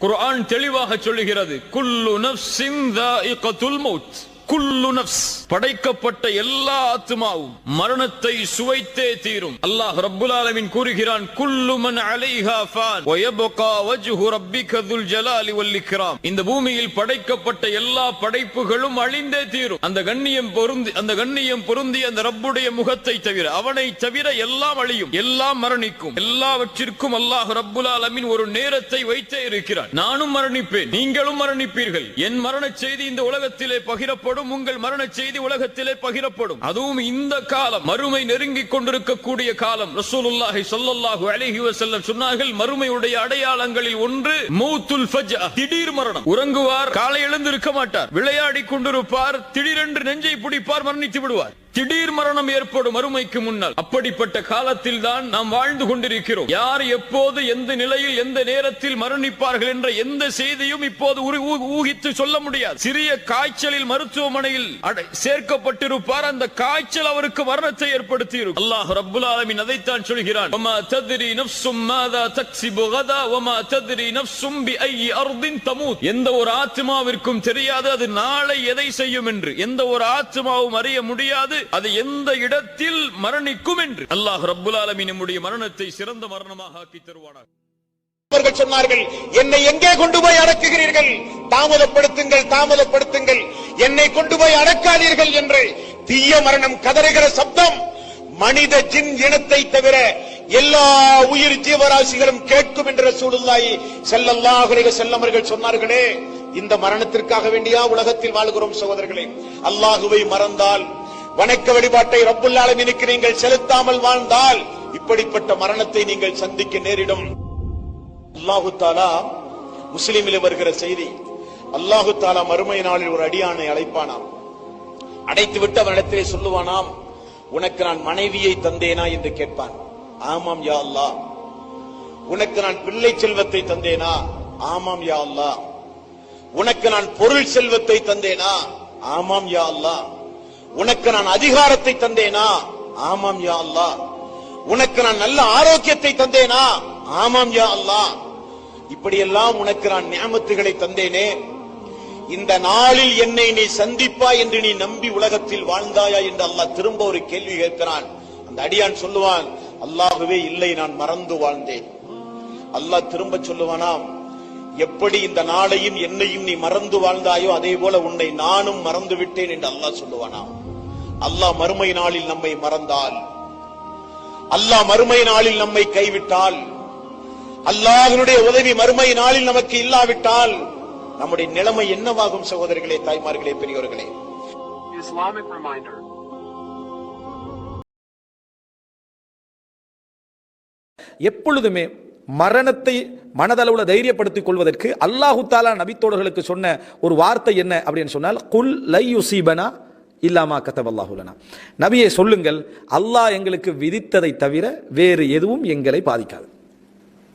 குர்ஆன் தெளிவாக சொல்லுகிறது குல்லு நஃப்ஸின் தாஇகத்துல் மௌத். குல்லு படைக்கப்பட்ட எல்லா ஆத்மாவும் மரணத்தை சுவைத்தே தீரும். அல்லாஹ் ரப்புல் கூறுகிறான் குல்லு மன் அலைஹா ஃபான் வயப்கா வஜ்ஹு ரப்பிக துல் ஜலாலி வல் இக்ராம். இந்த பூமியில் படைக்கப்பட்ட எல்லா படைப்புகளும் அழிந்தே தீரும். அந்த கண்ணியம் பொருந்தி அந்த கண்ணியம் பொருந்தி அந்த ரப்புடைய முகத்தை தவிர அவனை தவிர எல்லாம் அழியும் எல்லாம் மரணிக்கும். எல்லாவற்றிற்கும் அல்லாஹ் ரப்புல் ஆலமீன் ஒரு நேரத்தை வைத்தே இருக்கிறார் நானும் மரணிப்பேன் நீங்களும் மரணிப்பீர்கள். என் மரண செய்தி இந்த உலகத்திலே பகிரப்படும். உங்கள் மரண செய்தி உலகத்திலே பகிரப்படும். அதுவும் இந்த காலம் மறுமை நெருங்கிக் கொண்டிருக்கக்கூடிய காலம். ரசூலுல்லாஹி ஸல்லல்லாஹு அலைஹி வஸல்லம் சொன்னார்கள் மறுமையுடைய அடையாளங்களில் ஒன்று மௌத்துல் ஃபஜ்அ திடீர் மரணம். உறங்குவார் காலை எழுந்திருக்க மாட்டார். விளையாடி கொண்டிருப்பார் திடீரென்று நெஞ்சை பிடிப்பார் மரணித்து விடுவார். திடீர் மரணம் ஏற்படும் மறுமைக்கு முன்னால். அப்படிப்பட்ட காலத்தில் தான் நாம் வாழ்ந்து கொண்டிருக்கிறோம். யார் எப்போது எந்த நிலையில் எந்த நேரத்தில் மரணிப்பார்கள் என்ற எந்த செய்தியும் இப்போது உரு- ஊ- ஊகித்து சொல்ல முடியாது. சிறிய காய்ச்சலில் மருத்துவமனையில் அடை- சேர்க்கப்பட்டிருப்பார். அந்த காய்ச்சல் அவருக்கு மரணத்தை ஏற்படுத்தி இருக்கும் அல்லாஹ் ரபுல் ஆலமின் அதைத்தான் சொல்கிறான். எந்த ஒரு ஆத்மாவிற்கும் தெரியாது. அது நாளை எதை செய்யும் என்று. எந்த ஒரு ஆத்மாவும் அறிய முடியாது. அது எந்த இடத்தில் மரணிக்கும் என்று. அல்லாஹ் ரப்புல் ஆலமீன் நம்முடைய மரணத்தை சிறந்த மரணமாக ஆக்கி தருவானாக. அவர்கள் சொன்னார்கள் என்னை எங்கே கொண்டு போய் அடக்குகிறீர்கள்? தாமதப்படுத்துங்கள் தாமதப்படுத்துங்கள். என்னை கொண்டு போய் அடக்காதீர்கள் என்று. தீய மரணம் கதறுகிற சப்தம் மனித ஜின் இனத்தை தவிர எல்லா உயிர் ஜீவராசிகளும் கேட்கும் என்ற சூழ்நிலை செல்லல்லாஹு செல்லமர்கள் சொன்னார்களே இந்த மரணத்திற்காக வேண்டியா உலகத்தில் வாழ்கிறோம் சகோதரர்களே? அல்லாஹுவை மறந்தால் வணக்க வழிபாட்டை ரப்புல்லாலமினுக்கு நீங்கள் செலுத்தாமல் வாழ்ந்தால் இப்படிப்பட்ட மரணத்தை நீங்கள் சந்திக்க நேரிடும். அல்லாஹு தாலா முஸ்லிமில் வருகிற செய்தி அல்லாஹு தாலா மறுமை நாளில் ஒரு அடியானை அழைப்பானாம். அடைத்து விட்டு அவனிடத்திலே சொல்லுவானாம் உனக்கு நான் மனைவியை தந்தேனா? என்று கேட்பான். ஆமாம் யா அல்லா உனக்கு நான் பிள்ளை செல்வத்தை தந்தேனா? ஆமாம் யா அல்லா உனக்கு நான் பொருள் செல்வத்தை தந்தேனா? ஆமாம் யா அல்லாஹ். உனக்கு நான் அதிகாரத்தை தந்தேனா? ஆமாம் யா அல்லாஹ். உனக்கு நான் நல்ல ஆரோக்கியத்தை தந்தேனா? ஆமாம் யா அல்லா இப்படியெல்லாம் உனக்கு நான் நியமத்துகளை தந்தேனே. இந்த நாளில் என்னை நீ சந்திப்பா என்று நீ நம்பி உலகத்தில் வாழ்ந்தாயா என்று அல்லாஹ் திரும்ப ஒரு கேள்வி கேட்கிறான். அந்த அடியான் சொல்லுவான் அல்லாஹுவே இல்லை நான் மறந்து வாழ்ந்தேன். அல்லாஹ் திரும்ப சொல்லுவானாம் எப்படி இந்த நாளையும் என்னையும் நீ மறந்து வாழ்ந்தாயோ அதே போல உன்னை நானும் மறந்து விட்டேன் என்று அல்லாஹ் சொல்லுவானாம் அல்லாஹ் மறுமை நாளில் நம்மை மறந்தால். அல்லாஹ் மறுமை நாளில் நம்மை கைவிட்டால். அல்லாஹ்வினுடைய உதவி மறுமை நாளில் நமக்கு இல்லாவிட்டால் நம்முடைய நிலைமை என்னவாகும் சகோதரர்களே தாய்மார்களே பெரியோர்களே? Islamic reminder. எப்பொழுதுமே மரணத்தை மனதளவுல தைரியப்படுத்திக் கொள்வதற்கு அல்லாஹு தாலா நபித்தோழர்களுக்கு சொன்ன ஒரு வார்த்தை என்ன அப்படின்னு சொன்னால் குல் லை யுசீபனா இல்லாமா கத்தவல்லாஹுலனா நபியை சொல்லுங்கள் அல்லாஹ் எங்களுக்கு விதித்ததை தவிர வேறு எதுவும் எங்களை பாதிக்காது.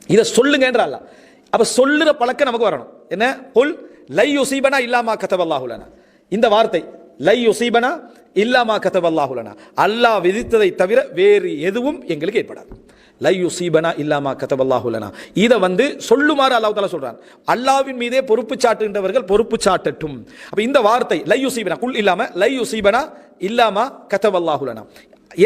இதை சொல்லுங்கன்ற அல்லாஹ். அப்ப சொல்லுற பழக்கம் நமக்கு வரணும். என்ன? கொல் லை யுசீபனா இல்லாமா கத்தவல்லாஹுலனா இந்த வார்த்தை லை யுசீபனா இல்லாமா கத்தவல்லாஹுலனா அல்லாஹ் விதித்ததை தவிர வேறு எதுவும் எங்களுக்கு ஏற்படாது. லை யுசீபனா இல்லாமா கத்தவல்லாஹுலனா இதை வந்து சொல்லுமாறு அல்லாஹ் தாலா சொல்கிறான் அல்லாவின் மீதே பொறுப்பு சாட்டுகின்றவர்கள் பொறுப்பு சாட்டட்டும். அப்ப இந்த வார்த்தை லை யுசீபனா குல் இல்லாம லை யுசீபனா இல்லாமா கதவல்லாஹுலனா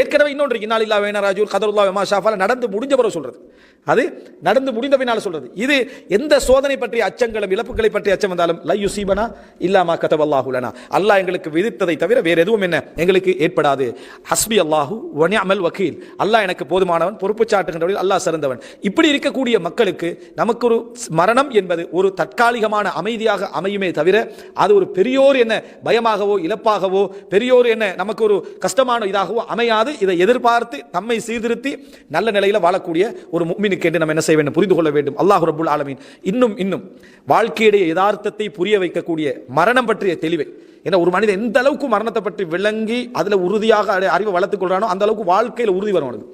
ஏற்கனவே இன்னொன்று இருக்கு. இன்னால் வேணா கதருல்லா வெமா ஷாஃபால நடந்து முடிஞ்ச பிறகு சொல்றது. அது நடந்து முடிந்த பின்னால் சொல்றது. இது எந்த சோதனை பற்றிய அச்சங்களும் இழப்புகளை பற்றிய அச்சம் வந்தாலும் லை யுசீபனா இல்லாமா கதவல்லாஹுலனா அல்லாஹ் எங்களுக்கு விதித்ததை தவிர வேறு எதுவும் என்ன? எங்களுக்கு ஏற்படாது. ஹஸ்பி அல்லாஹு வனியாமல் வக்கீல் அல்லாஹ் எனக்கு போதுமானவன் பொறுப்பு சாட்டுகின்றவர்கள் அல்லாஹ் சிறந்தவன். இப்படி இருக்கக்கூடிய மக்களுக்கு நமக்கு ஒரு மரணம் என்பது ஒரு தற்காலிகமான அமைதியாக அமையுமே தவிர அது ஒரு பெரியோர் என்ன பயமாகவோ இழப்பாகவோ பெரியோர் என்ன நமக்கு ஒரு கஷ்டமான இதாகவோ அமையாது இதை எதிர்பார்த்து நம்மை சீர்திருத்தி நல்ல நிலையில் வாழக்கூடிய ஒரு முக்மினுக்கு என்று நம்ம என்ன செய்ய வேண்டும்? புரிந்து கொள்ள வேண்டும். அல்லாஹ் ரபுல் ஆலமீன் இன்னும் இன்னும் வாழ்க்கையுடைய யதார்த்தத்தை புரிய வைக்கக்கூடிய மரணம் பற்றிய தெளிவை. ஏன்னா ஒரு மனிதன் எந்த அளவுக்கு மரணத்தை பற்றி விளங்கி அதில் உறுதியாக அறிவை வளர்த்துக்கொள்றானோ அந்த அளவுக்கு வாழ்க்கையில் உறுதி வரும் அவனுக்கு.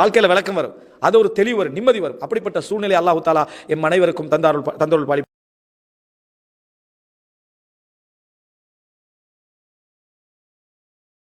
வாழ்க்கையில் விளக்கம் வரும். அது ஒரு தெளிவு வரும் நிம்மதி வரும். அப்படிப்பட்ட சூழ்நிலை அல்லாஹு தாலா என் அனைவருக்கும் தந்தாருள் தந்தருள் பாலி